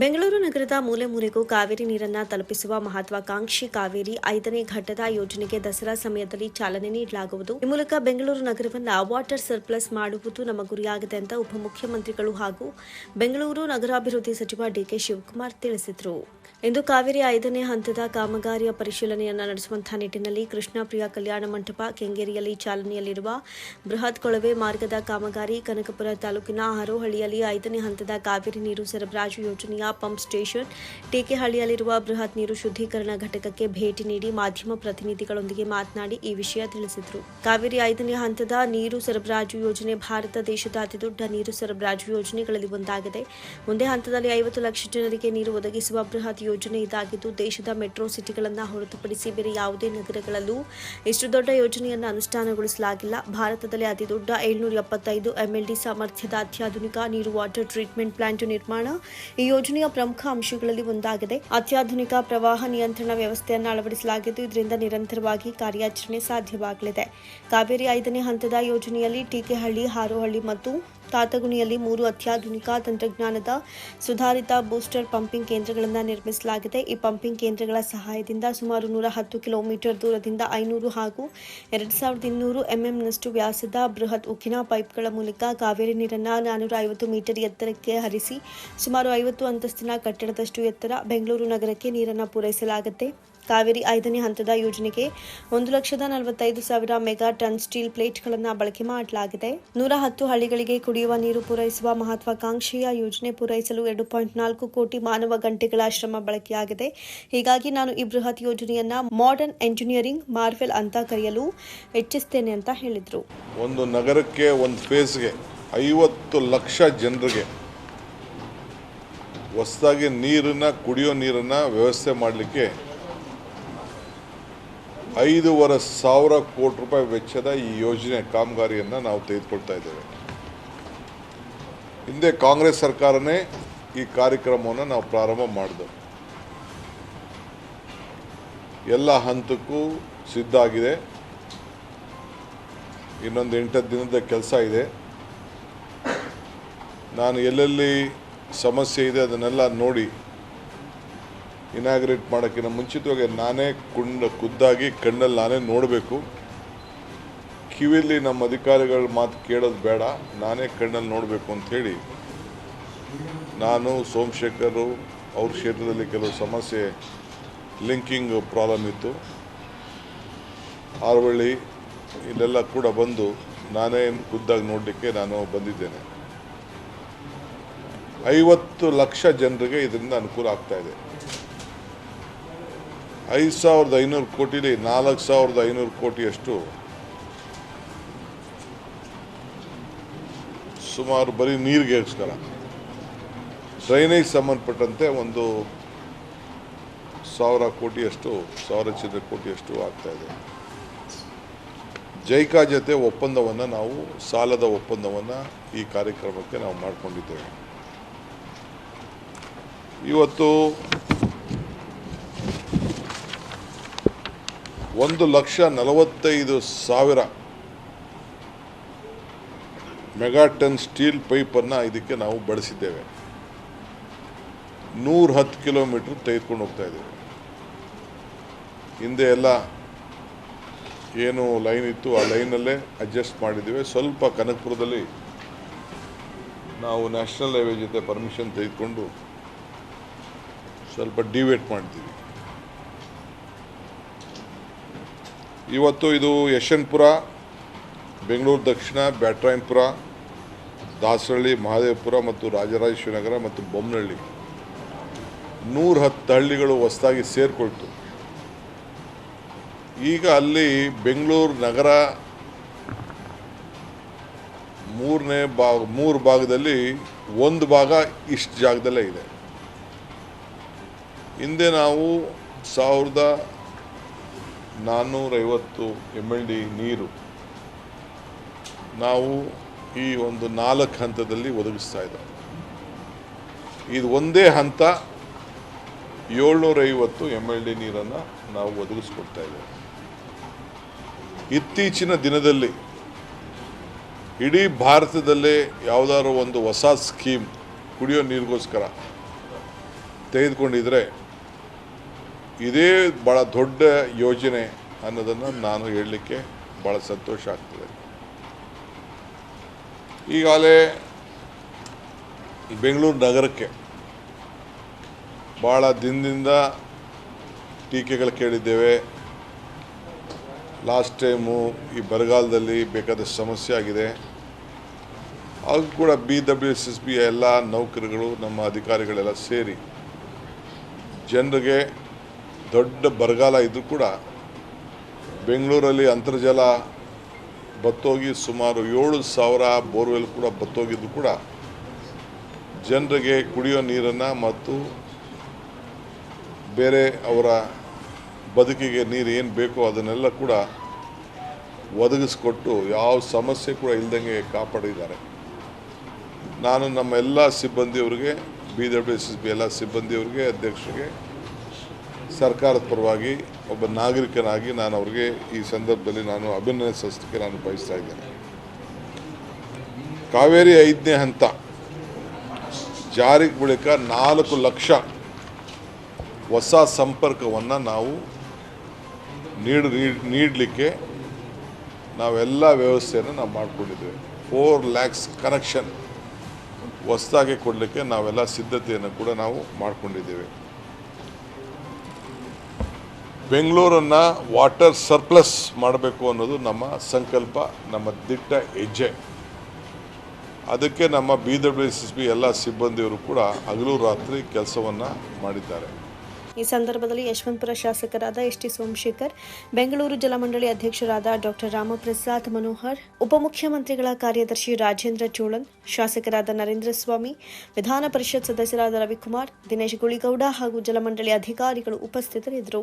ಬೆಂಗಳೂರು ನಗರದ ಮೂಲೆ ಮೂಲೆಗೂ ಕಾವೇರಿ ನೀರನ್ನು ತಲುಪಿಸುವ ಮಹತ್ವಾಕಾಂಕ್ಷಿ ಕಾವೇರಿ ಐದನೇ ಘಟ್ಟದ ಯೋಜನೆಗೆ ದಸರಾ ಸಮಯದಲ್ಲಿ ಚಾಲನೆ ನೀಡಲಾಗುವುದು. ಈ ಮೂಲಕ ಬೆಂಗಳೂರು ನಗರವನ್ನು ವಾಟರ್ ಸರ್ಪ್ಲಸ್ ಮಾಡುವುದು ನಮ್ಮ ಗುರಿಯಾಗಿದೆ ಅಂತ ಉಪಮುಖ್ಯಮಂತ್ರಿಗಳು ಹಾಗೂ ಬೆಂಗಳೂರು ನಗರಾಭಿವೃದ್ಧಿ ಸಚಿವ ಡಿಕೆ ಶಿವಕುಮಾರ್ ತಿಳಿಸಿದರು. ಇಂದು ಕಾವೇರಿ ಐದನೇ ಹಂತದ ಕಾಮಗಾರಿಯ ಪರಿಶೀಲನೆಯನ್ನು ನಡೆಸುವಂತಹ ನಿಟ್ಟಿನಲ್ಲಿ ಕೃಷ್ಣಪ್ರಿಯ ಕಲ್ಯಾಣ ಮಂಟಪ ಕೆಂಗೇರಿಯಲ್ಲಿ ಚಾಲನೆಯಲ್ಲಿರುವ ಬೃಹತ್ ಕೊಳವೆ ಮಾರ್ಗದ ಕಾಮಗಾರಿ ಕನಕಪುರ ತಾಲೂಕಿನ ಹರೋಹಳ್ಳಿಯಲ್ಲಿ ಐದನೇ ಹಂತದ ಕಾವೇರಿ ನೀರು ಸರಬರಾಜು ಯೋಜನೆಯ ಪಂಪ್ ಸ್ಟೇಷನ್. ಟೇಕೆಹಳ್ಳಿಯಲ್ಲಿರುವ ಬೃಹತ್ ನೀರು ಶುದ್ಧೀಕರಣ ಘಟಕಕ್ಕೆ ಭೇಟಿ ನೀಡಿ ಮಾಧ್ಯಮ ಪ್ರತಿನಿಧಿಗಳೊಂದಿಗೆ ಮಾತನಾಡಿ ಈ ವಿಷಯ ತಿಳಿಸಿದರು. ಕಾವೇರಿ ಐದನೇ ಹಂತದ ನೀರು ಸರಬರಾಜು ಯೋಜನೆ ಭಾರತ ದೇಶದ ಅತಿದೊಡ್ಡ ನೀರು ಸರಬರಾಜು ಯೋಜನೆಗಳಲ್ಲಿ ಒಂದಾಗಿದೆ. ಒಂದೇ ಹಂತದಲ್ಲಿ ಐವತ್ತು ಲಕ್ಷ ಜನರಿಗೆ ನೀರು ಒದಗಿಸುವ ಬೃಹತ್ ಯೋಜನೆ ಇದಾಗಿದ್ದು, ದೇಶದ ಮೆಟ್ರೋ ಸಿಟಿಗಳನ್ನು ಹೊರತುಪಡಿಸಿ ಬೇರೆ ಯಾವುದೇ ನಗರಗಳಲ್ಲೂ ಇಷ್ಟು ದೊಡ್ಡ ಯೋಜನೆಯನ್ನು ಅನುಷ್ಠಾನಗೊಳಿಸಲಾಗಿಲ್ಲ. ಭಾರತದಲ್ಲಿ ಅತಿದೊಡ್ಡ ಏಳ್ನೂರ ಎಪ್ಪತ್ತೈದು ಎಂಎಲ್ಡಿ ಸಾಮರ್ಥ್ಯದ ಅತ್ಯಾಧುನಿಕ ನೀರು ವಾಟರ್ ಟ್ರೀಟ್ಮೆಂಟ್ ಪ್ಲಾಂಟ್ ನಿರ್ಮಾಣ ಈ ಯೋಜನೆಯ ಪ್ರಮುಖ ಅಂಶಗಳಲ್ಲಿ ಒಂದಾಗಿದೆ. ಅತ್ಯಾಧುನಿಕ ಪ್ರವಾಹ ನಿಯಂತ್ರಣ ವ್ಯವಸ್ಥೆಯನ್ನು ಅಳವಡಿಸಲಾಗಿದ್ದು, ಇದರಿಂದ ನಿರಂತರವಾಗಿ ಕಾರ್ಯಾಚರಣೆ ಸಾಧ್ಯವಾಗಲಿದೆ. ಕಾವೇರಿ ಐದನೇ ಹಂತದ ಯೋಜನೆಯಲ್ಲಿ ಟೀಕೆಹಳ್ಳಿ, ಹಾರೋಹಳ್ಳಿ ಮತ್ತು ತಾತಗುಣಿಯಲ್ಲಿ ಮೂರು ಅತ್ಯಾಧುನಿಕ ತಂತ್ರಜ್ಞಾನದ ಸುಧಾರಿತ ಬೂಸ್ಟರ್ ಪಂಪಿಂಗ್ ಕೇಂದ್ರಗಳನ್ನು ನಿರ್ಮಿಸಲಾಗಿದೆ. ಈ ಪಂಪಿಂಗ್ ಕೇಂದ್ರಗಳ ಸಹಾಯದಿಂದ ಸುಮಾರು ನೂರ ಹತ್ತು ಕಿಲೋಮೀಟರ್ ದೂರದಿಂದ ಐನೂರು ಹಾಗೂ ಎರಡು ಸಾವಿರದ ಇನ್ನೂರು ಎಂಎಂನಷ್ಟು ವ್ಯಾಸದ ಬೃಹತ್ ಉಕ್ಕಿನ ಪೈಪ್ಗಳ ಮೂಲಕ ಕಾವೇರಿ ನೀರನ್ನು ನಾನೂರ ಐವತ್ತು ಮೀಟರ್ ಎತ್ತರಕ್ಕೆ ಹರಿಸಿ, ಸುಮಾರು ಐವತ್ತು ಅಂತಸ್ತಿನ ಕಟ್ಟಡದಷ್ಟು ಎತ್ತರ ಬೆಂಗಳೂರು ನಗರಕ್ಕೆ ನೀರನ್ನು ಪೂರೈಸಲಾಗುತ್ತೆ. ಕಾವೇರಿ ಐದನೇ ಹಂತದ ಯೋಜನೆಗೆ ಒಂದು ಲಕ್ಷದ ನಲವತ್ತೈದು ಸಾವಿರ ಮೆಗಾ ಟನ್ ಸ್ಟೀಲ್ ಪ್ಲೇಟ್ಗಳನ್ನು ಬಳಕೆ ಮಾಡಲಾಗಿದೆ. ನೂರ ಹತ್ತು ಹಳ್ಳಿಗಳಿಗೆ ಕುಡಿಯುವ ನೀರು ಪೂರೈಸುವ ಮಹತ್ವಾಕಾಂಕ್ಷೆಯ ಯೋಜನೆ ಪೂರೈಸಲು ಎರಡು ಪಾಯಿಂಟ್ ನಾಲ್ಕು ಕೋಟಿ ಮಾನವ ಗಂಟೆಗಳ ಶ್ರಮ ಬಳಕೆಯಾಗಿದೆ. ಹೀಗಾಗಿ ನಾನು ಈ ಬೃಹತ್ ಯೋಜನೆಯನ್ನ ಮಾಡರ್ನ್ ಎಂಜಿನಿಯರಿಂಗ್ ಮಾರ್ವೆಲ್ ಅಂತ ಕರೆಯಲು ಹೆಚ್ಚಿಸ್ತೇನೆ ಅಂತ ಹೇಳಿದರು. ಒಂದು ನಗರಕ್ಕೆ ಒಂದು ಫೇಸ್ಗೆ ಐವತ್ತು ಲಕ್ಷ ಜನರಿಗೆ ಹೊಸದಾಗಿ ನೀರನ್ನು ಕುಡಿಯೋ ನೀರನ್ನು ವ್ಯವಸ್ಥೆ ಮಾಡಲಿಕ್ಕೆ ಐದೂವರೆ ಸಾವಿರ ಕೋಟಿ ರೂಪಾಯಿ ವೆಚ್ಚದ ಈ ಯೋಜನೆ ಕಾಮಗಾರಿಯನ್ನು ನಾವು ತೆಗೆದುಕೊಳ್ತಾ ಇದ್ದೇವೆ. ಹಿಂದೆ ಕಾಂಗ್ರೆಸ್ ಸರ್ಕಾರನೇ ಈ ಕಾರ್ಯಕ್ರಮವನ್ನು ನಾವು ಪ್ರಾರಂಭ ಮಾಡಿದೆವು ಎಲ್ಲ ಹಂತಕ್ಕೂ ಸಿದ್ಧ ಆಗಿದೆ. ಇನ್ನೊಂದು ಎಂಟತ್ತು ದಿನದ ಕೆಲಸ ಇದೆ. ನಾನು ಎಲ್ಲೆಲ್ಲಿ ಸಮಸ್ಯೆ ಇದೆ ಅದನ್ನೆಲ್ಲ ನೋಡಿ ಇನಾಗ್ರೇಟ್ ಮಾಡೋಕ್ಕಿಂತ ಮುಂಚಿತವಾಗಿ ನಾನೇ ಕುಂಡ ಖುದ್ದಾಗಿ ಕಣ್ಣಲ್ಲಿ ನಾನೇ ನೋಡಬೇಕು. ಕಿವಿಯಲ್ಲಿ ನಮ್ಮ ಅಧಿಕಾರಿಗಳ ಮಾತು ಕೇಳೋದು ಬೇಡ, ನಾನೇ ಕಣ್ಣಲ್ಲಿ ನೋಡಬೇಕು ಅಂಥೇಳಿ ನಾನು ಸೋಮಶೇಖರು, ಅವ್ರ ಕ್ಷೇತ್ರದಲ್ಲಿ ಕೆಲವು ಸಮಸ್ಯೆ, ಲಿಂಕಿಂಗ್ ಪ್ರಾಬ್ಲಮ್ ಇತ್ತು. ಆರವಳ್ಳಿ ಇಲ್ಲೆಲ್ಲ ಕೂಡ ಬಂದು ನಾನೇ ಖುದ್ದಾಗಿ ನೋಡಲಿಕ್ಕೆ ನಾನು ಬಂದಿದ್ದೇನೆ. ಐವತ್ತು ಲಕ್ಷ ಜನರಿಗೆ ಇದರಿಂದ ಅನುಕೂಲ ಆಗ್ತಾಯಿದೆ ಐದು ಸಾವಿರದ ಐನೂರು ಕೋಟಿಲಿ ನಾಲ್ಕು ಸಾವಿರದ ಐನೂರು ಕೋಟಿಯಷ್ಟು ಸುಮಾರು ಬರೀ ನೀರಿಗೆಗೋಸ್ಕರ ಡ್ರೈನೇಜ್ ಸಂಬಂಧಪಟ್ಟಂತೆ ಒಂದು ಸಾವಿರ ಕೋಟಿಯಷ್ಟು, ಸಾವಿರ ಚಿಲ್ಲರೆ ಕೋಟಿಯಷ್ಟು ಆಗ್ತಾ ಇದೆ. ಜೈಕಾ ಜೊತೆ ಒಪ್ಪಂದವನ್ನು ನಾವು, ಸಾಲದ ಒಪ್ಪಂದವನ್ನು ಈ ಕಾರ್ಯಕ್ರಮಕ್ಕೆ ನಾವು ಮಾಡಿಕೊಂಡಿದ್ದೇವೆ. ಇವತ್ತು ಒಂದು ಲಕ್ಷ ನಲವತ್ತೈದು ಸಾವಿರ ಮೆಗಾಟನ್ ಸ್ಟೀಲ್ ಪೈಪನ್ನು ಇದಕ್ಕೆ ನಾವು ಬಳಸಿದ್ದೇವೆ. ನೂರ ಹತ್ತು ಕಿಲೋಮೀಟ್ರ್ ತೆಗೆದುಕೊಂಡು ಹೋಗ್ತಾ ಇದ್ದೇವೆ. ಹಿಂದೆ ಎಲ್ಲ ಏನು ಲೈನ್ ಇತ್ತು ಆ ಲೈನಲ್ಲೇ ಅಡ್ಜಸ್ಟ್ ಮಾಡಿದ್ದೇವೆ. ಸ್ವಲ್ಪ ಕನಕಪುರದಲ್ಲಿ ನಾವು ನ್ಯಾಷನಲ್ ಹೈವೇ ಜೊತೆ ಪರ್ಮಿಷನ್ ತೆಗೆದುಕೊಂಡು ಸ್ವಲ್ಪ ಡಿವೇಟ್ ಮಾಡ್ತೀವಿ. ಇವತ್ತು ಇದು ಯಶವಂತಪುರ, ಬೆಂಗಳೂರು ದಕ್ಷಿಣ, ಬ್ಯಾಟ್ರಾಯನ್ಪುರ, ದಾಸರಳ್ಳಿ, ಮಹಾದೇವಪುರ ಮತ್ತು ರಾಜರಾಜೇಶ್ವರಿ ನಗರ ಮತ್ತು ಬೊಮ್ಮನಹಳ್ಳಿ ನೂರ ಹತ್ತು ಹಳ್ಳಿಗಳು ಹೊಸದಾಗಿ ಸೇರಿಕೊಳ್ತು. ಈಗ ಅಲ್ಲಿ ಬೆಂಗಳೂರು ನಗರ ಮೂರನೇ ಭಾಗ, ಮೂರು ಭಾಗದಲ್ಲಿ ಒಂದು ಭಾಗ ಇಷ್ಟು ಜಾಗದಲ್ಲೇ ಇದೆ. ಹಿಂದೆ ನಾವು ಸಾವಿರದ ನಾನ್ನೂರೈವತ್ತು ಎಂ ಎಲ್ ಡಿ ನೀರು ನಾವು ಈ ಒಂದು ನಾಲ್ಕು ಹಂತದಲ್ಲಿ ಒದಗಿಸ್ತಾ ಇದ್ದೇವೆ. ಇದು ಒಂದೇ ಹಂತ ಏಳ್ನೂರೈವತ್ತು ಎಂ ಎಲ್ ಡಿ ನೀರನ್ನು ನಾವು ಒದಗಿಸ್ಕೊಡ್ತಾ ಇದ್ದೇವೆ. ಇತ್ತೀಚಿನ ದಿನದಲ್ಲಿ ಇಡೀ ಭಾರತದಲ್ಲೇ ಯಾವುದಾದ್ರು ಒಂದು ಹೊಸ ಸ್ಕೀಮ್ ಕುಡಿಯೋ ನೀರಿಗೋಸ್ಕರ ತೆಗೆದುಕೊಂಡಿದ್ರೆ ಇದೇ ಭಾಳ ದೊಡ್ಡ ಯೋಜನೆ ಅನ್ನೋದನ್ನು ನಾನು ಹೇಳಲಿಕ್ಕೆ ಭಾಳ ಸಂತೋಷ ಆಗ್ತದೆ. ಈಗಾಗಲೇ ಬೆಂಗಳೂರು ನಗರಕ್ಕೆ ಭಾಳ ದಿನದಿಂದ ಟೀಕೆಗಳು ಕೇಳಿದ್ದೇವೆ. ಲಾಸ್ಟ್ ಟೈಮು ಈ ಬರಗಾಲದಲ್ಲಿ ಬೇಕಾದಷ್ಟು ಸಮಸ್ಯೆ ಆಗಿದೆ. ಅದು ಕೂಡ B W S S B ಎಲ್ಲ ನೌಕರಿಗಳು ನಮ್ಮ ಅಧಿಕಾರಿಗಳೆಲ್ಲ ಸೇರಿ ಜನರಿಗೆ ದೊಡ್ಡ ಬರಗಾಲ ಇದ್ದರೂ ಕೂಡ ಬೆಂಗಳೂರಲ್ಲಿ ಅಂತರ್ಜಲ ಬತ್ತೋಗಿ ಸುಮಾರು ಏಳು ಸಾವಿರ ಬೋರ್ವೆಲ್ ಕೂಡ ಬತ್ತೋಗಿದ್ದು ಕೂಡ ಜನರಿಗೆ ಕುಡಿಯೋ ನೀರನ್ನು ಮತ್ತು ಬೇರೆ ಅವರ ಬದುಕಿಗೆ ನೀರು ಏನು ಬೇಕೋ ಅದನ್ನೆಲ್ಲ ಕೂಡ ಒದಗಿಸ್ಕೊಟ್ಟು ಯಾವ ಸಮಸ್ಯೆ ಕೂಡ ಇಲ್ದಂಗೆ ಕಾಪಾಡಿದ್ದಾರೆ. ನಾನು ನಮ್ಮ ಎಲ್ಲ ಸಿಬ್ಬಂದಿಯವರಿಗೆ B W S S B ಎಲ್ಲ ಸಿಬ್ಬಂದಿಯವರಿಗೆ, ಅಧ್ಯಕ್ಷರಿಗೆ ಸರ್ಕಾರದ ಪರವಾಗಿ ಒಬ್ಬ ನಾಗರಿಕನಾಗಿ ನಾನು ಅವರಿಗೆ ಈ ಸಂದರ್ಭದಲ್ಲಿ ನಾನು ಅಭಿನಂದಿಸೋದಕ್ಕೆ ನಾನು ಬಯಸ್ತಾ ಇದ್ದೇನೆ. ಕಾವೇರಿ ಐದನೇ ಹಂತ ಜಾರಿಗೆ ಬಳಿಕ ನಾಲ್ಕು ಲಕ್ಷ ಹೊಸ ಸಂಪರ್ಕವನ್ನು ನಾವು ನೀಡಿ ನೀಡಲಿಕ್ಕೆ ನಾವೆಲ್ಲ ವ್ಯವಸ್ಥೆಯನ್ನು ನಾವು ಮಾಡಿಕೊಂಡಿದ್ದೇವೆ. ಫೋರ್ ಲ್ಯಾಕ್ಸ್ ಕನೆಕ್ಷನ್ ಹೊಸದಾಗಿ ಕೊಡಲಿಕ್ಕೆ ನಾವೆಲ್ಲ ಸಿದ್ಧತೆಯನ್ನು ಕೂಡ ನಾವು ಮಾಡಿಕೊಂಡಿದ್ದೇವೆ. ಬೆಂಗಳೂರನ್ನು ವಾಟರ್ ಸರ್ಪ್ಲಸ್ ಮಾಡಬೇಕು ಅನ್ನೋದು ನಮ್ಮ ಸಂಕಲ್ಪ, ನಮ್ಮ ದಿಟ್ಟ ಹೆಜ್ಜೆ. ಅದಕ್ಕೆ ನಮ್ಮ B W S S B ಎಲ್ಲ ಸಿಬ್ಬಂದಿಯವರು ಕೂಡ ಹಗಲು ರಾತ್ರಿ ಕೆಲಸವನ್ನು ಮಾಡಿದ್ದಾರೆ. ಈ ಸಂದರ್ಭದಲ್ಲಿ ಯಶವಂತಪುರ ಶಾಸಕರಾದ ಎಸ್ ಟಿ ಸೋಮಶೇಖರ್, ಬೆಂಗಳೂರು ಜಲಮಂಡಳಿ ಅಧ್ಯಕ್ಷರಾದ ಡಾಕ್ಟರ್ ರಾಮಪ್ರಸಾದ್ ಮನೋಹರ್ ಉಪಮುಖ್ಯಮಂತ್ರಿಗಳ ಕಾರ್ಯದರ್ಶಿ ರಾಜೇಂದ್ರ ಚೋಳನ್, ಶಾಸಕರಾದ ನರೇಂದ್ರ ಸ್ವಾಮಿ, ವಿಧಾನ ಪರಿಷತ್ ಸದಸ್ಯರಾದ ರವಿಕುಮಾರ್, ದಿನೇಶ್ ಗುಳಿಗೌಡ ಹಾಗೂ ಜಲಮಂಡಳಿ ಅಧಿಕಾರಿಗಳು ಉಪಸ್ಥಿತರಿದ್ದರು.